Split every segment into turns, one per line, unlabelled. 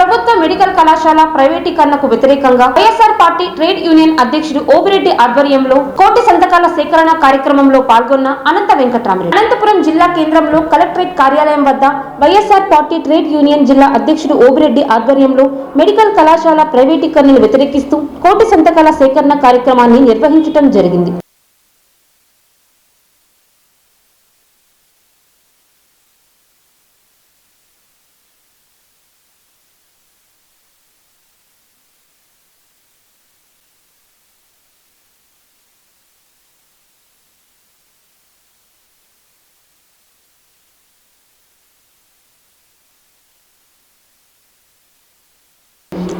ప్రభుత్వ మెడికల్ కళాశాల ప్రైవేటీకరణకు వ్యతిరేకంగా వైఎస్ఆర్ పార్టీ ట్రేడ్ యూనియన్ అధ్యక్షుడు ఓబిరెడ్డి ఆధ్వర్యంలో కోటి సంతకాల సేకరణ కార్యక్రమంలో పాల్గొన్న అనంత వెంకటరామరెడ్డి. అనంతపురం జిల్లా కేంద్రంలో కలెక్టరేట్ కార్యాలయం వద్ద వైఎస్ఆర్ పార్టీ ట్రేడ్ యూనియన్ జిల్లా అధ్యక్షుడు ఓబిరెడ్డి ఆధ్వర్యంలో మెడికల్ కళాశాల ప్రైవేటీకరణను వ్యతిరేకిస్తూ కోటి సంతకాల సేకరణ కార్యక్రమాన్ని నిర్వహించడం జరిగింది.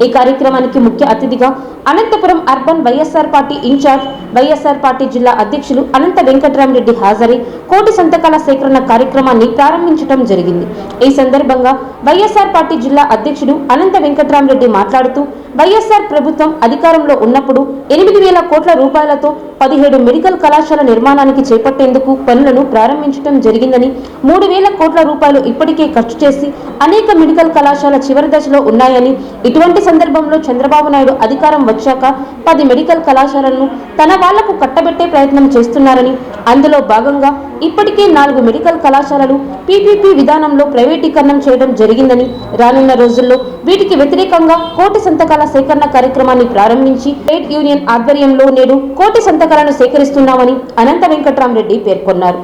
ఈ కార్యక్రమానికి ముఖ్య అతిథిగా Anantapuram urban YSR party incharge YSR party జిల్లా అధ్యక్షులు అనంత వెంకటరామరెడ్డి హాజరై కోటి సంతకాల సేకరణ కార్యక్రమాన్ని ప్రారంభించడం జరిగింది. ఈ సందర్భంగా వైఎస్ఆర్ పార్టీ జిల్లా అధ్యక్షుడు అనంత వెంకటరామరెడ్డి మాట్లాడుతూ వైఎస్ఆర్ ప్రభుత్వం అధికారంలో ఉన్నప్పుడు ఎనిమిది వేల కోట్ల రూపాయలతో పదిహేడు మెడికల్ కళాశాల నిర్మాణానికి చేపట్టేందుకు పనులను ప్రారంభించడం జరిగిందని మూడు వేల కోట్ల రూపాయలు ఇప్పటికే ఖర్చు చేసి అనేక మెడికల్ కళాశాల చివరి దశలో ఉన్నాయని ఇటువంటి సందర్భంలో చంద్రబాబు నాయుడు అధికారం వచ్చాక పది మెడికల్ కళాశాలలను తన వాళ్ళకు కట్టబెట్టే ప్రయత్నం చేస్తున్నారని అందులో భాగంగా ఇప్పటికే నాలుగు మెడికల్ కళాశాలలు పీపీపీ విధానంలో ప్రైవేటీకరణం చేయడం జరిగిందని రానున్న రోజుల్లో వీటికి వ్యతిరేకంగా కోటి సంతకాల సేకరణ కార్యక్రమాన్ని ప్రారంభించి ట్రేడ్ యూనియన్ ఆధ్వర్యంలో నేడు కోటి సంతకాలను సేకరిస్తున్నామని అనంత వెంకట్రామరెడ్డి పేర్కొన్నారు.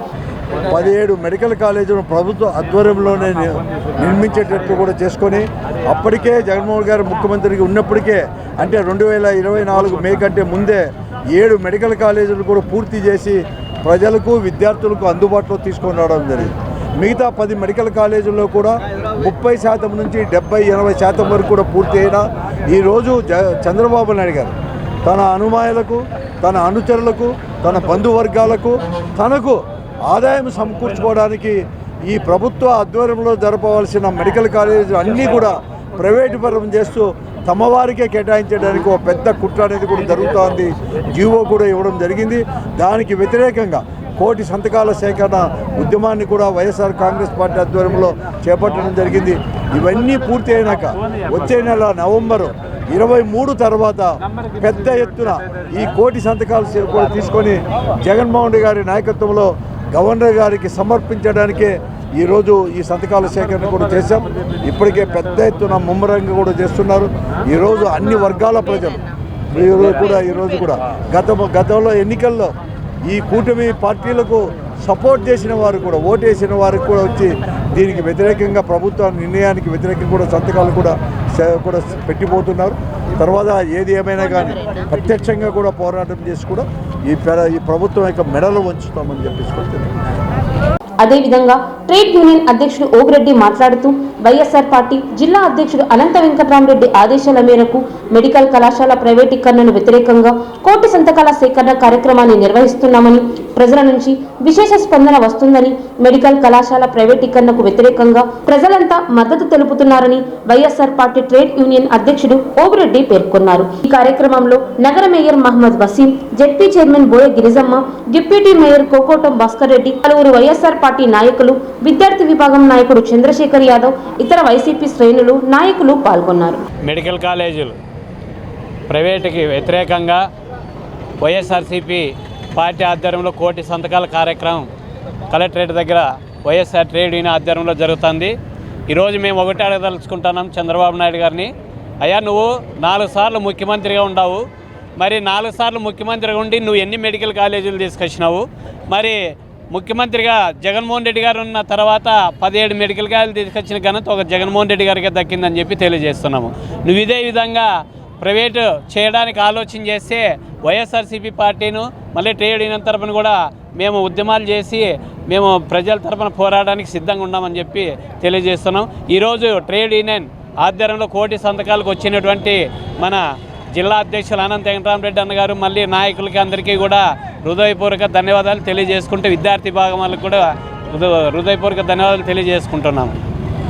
పదిహేడు మెడికల్ కాలేజీలను ప్రభుత్వ ఆధ్వర్యంలోనే నిర్మించేటట్లు కూడా చేసుకొని అప్పటికే జగన్మోహన్ గారు ముఖ్యమంత్రికి ఉన్నప్పటికే అంటే రెండు వేల ఇరవై నాలుగు మే కంటే ముందే ఏడు మెడికల్ కాలేజీలు కూడా పూర్తి చేసి ప్రజలకు విద్యార్థులకు అందుబాటులో తీసుకొని రావడం జరిగింది. మిగతా పది మెడికల్ కాలేజీల్లో కూడా ముప్పై శాతం నుంచి డెబ్బై ఎనభై శాతం వరకు కూడా పూర్తి అయినా ఈరోజు జ చంద్రబాబు నాయుడు గారు తన అనుమాయులకు తన అనుచరులకు తన బంధువర్గాలకు తనకు ఆదాయం సమకూర్చుకోవడానికి ఈ ప్రభుత్వ ఆధ్వర్యంలో జరపవలసిన మెడికల్ కాలేజీలు అన్నీ కూడా ప్రైవేటు పరం చేస్తూ తమ వారికే కేటాయించడానికి ఒక పెద్ద కుట్ర అనేది కూడా జరుగుతోంది. జీవో కూడా ఇవ్వడం జరిగింది. దానికి వ్యతిరేకంగా కోటి సంతకాల సేకరణ ఉద్యమాన్ని కూడా వైఎస్ఆర్ కాంగ్రెస్ పార్టీ ఆధ్వర్యంలో చేపట్టడం జరిగింది. ఇవన్నీ పూర్తి అయినాక వచ్చే నెల నవంబరు ఇరవై మూడు తర్వాత పెద్ద ఎత్తున ఈ కోటి సంతకాలు కూడా తీసుకొని జగన్మోహన్ రెడ్డి గారి నాయకత్వంలో గవర్నర్ గారికి సమర్పించడానికే ఈరోజు ఈ సంతకాల సేకరణ కూడా చేశాం. ఇప్పటికే పెద్ద ఎత్తున ముమ్మరంగా కూడా చేస్తున్నారు. ఈరోజు అన్ని వర్గాల ప్రజలు. ఈరోజు కూడా ఈరోజు కూడా. గత గతంలో ఎన్నికల్లో ఈ కూటమి పార్టీలకు సపోర్ట్ చేసిన వారు కూడా ఓటేసిన వారికి కూడా వచ్చి దీనికి వ్యతిరేకంగా ప్రభుత్వ నిర్ణయానికి వ్యతిరేకంగా కూడా సంతకాలు కూడా కూడా పెట్టిపోతున్నారు. తర్వాత ఏది ఏమైనా కానీ ప్రత్యక్షంగా కూడా పోరాటం చేసి కూడా ఈ ఈ ప్రభుత్వం యొక్క మెడలు వంచుతామని చెప్పేసి కూడా
అదేవిధంగా ట్రేడ్ యూనియన్ అధ్యక్షుడు ఓబిరెడ్డి మాట్లాడుతూ వైఎస్ఆర్ పార్టీ జిల్లా అధ్యక్షుడు అనంత వెంకటరామరెడ్డి ఆదేశాల మేరకు మెడికల్ కళాశాల ప్రైవేటీకరణను వ్యతిరేకంగా కోటి సంతకాల సేకరణ కార్యక్రమాన్ని నిర్వహిస్తున్నామని ప్రజల నుంచి విశేష స్పందన వస్తుందని మెడికల్ కళాశాల ప్రైవేటీకరణకు వ్యతిరేకంగా ప్రజలంతా మద్దతు తెలుపుతున్నారని వైఎస్ఆర్ పార్టీ ట్రేడ్ యూనియన్ అధ్యక్షుడు ఓబిరెడ్డి పేర్కొన్నారు. ఈ కార్యక్రమంలో నగర mayor Mohammed Waseem ZP chairman Boya Girijamma deputy mayor Kokotam Bhaskar Reddy పలువురు వైఎస్ఆర్ పార్టీ నాయకులు విద్యార్థి విభాగం నాయకుడు చంద్రశేఖర్ యాదవ్ ఇతర వైసీపీ శ్రేణులు నాయకులు పాల్గొన్నారు.
మెడికల్ కాలేజీలు ప్రైవేటుకి వ్యతిరేకంగా వైఎస్ఆర్సీపీ పార్టీ ఆధ్వర్యంలో కోటి సంతకాల కార్యక్రమం కలెక్టరేట్ దగ్గర వైఎస్ఆర్ ట్రేడ్ యూనియన్ ఆధ్వర్యంలో జరుగుతుంది. ఈరోజు మేము ఒకటి అడగదలుచుకుంటున్నాం చంద్రబాబు నాయుడు గారిని. అయ్యా నువ్వు నాలుగు సార్లు ముఖ్యమంత్రిగా ఉండవు. మరి నాలుగు సార్లు ముఖ్యమంత్రిగా ఉండి నువ్వు ఎన్ని మెడికల్ కాలేజీలు తీసుకొచ్చినావు? మరి ముఖ్యమంత్రిగా జగన్మోహన్ రెడ్డి గారు ఉన్న తర్వాత పదిహేడు మెడికల్ కాలేజీలు తీసుకొచ్చిన ఘనత ఒక జగన్మోహన్ రెడ్డి గారికి దక్కిందని చెప్పి తెలియజేస్తున్నాము. నువ్వు ఇదే విధంగా ప్రైవేటు చేయడానికి ఆలోచన చేస్తే వైఎస్ఆర్సీపీ పార్టీను మళ్ళీ ట్రేడ్ యూనియన్ తరఫున కూడా మేము ఉద్యమాలు చేసి మేము ప్రజల తరఫున పోరాడడానికి సిద్ధంగా ఉన్నామని చెప్పి తెలియజేస్తున్నాం. ఈరోజు ట్రేడ్ యూనియన్ ఆధ్వర్యంలో కోటి సంతకాలకు వచ్చినటువంటి మన జిల్లా అధ్యక్షులు అనంత వెంకటరామరెడ్డి అన్న గారు మళ్ళీ నాయకులకి అందరికీ కూడా హృదయపూర్వక ధన్యవాదాలు తెలియజేసుకుంటూ విద్యార్థి భాగం వాళ్ళకి కూడా హృదయ- హృదయపూర్వక ధన్యవాదాలు తెలియజేసుకుంటున్నాము.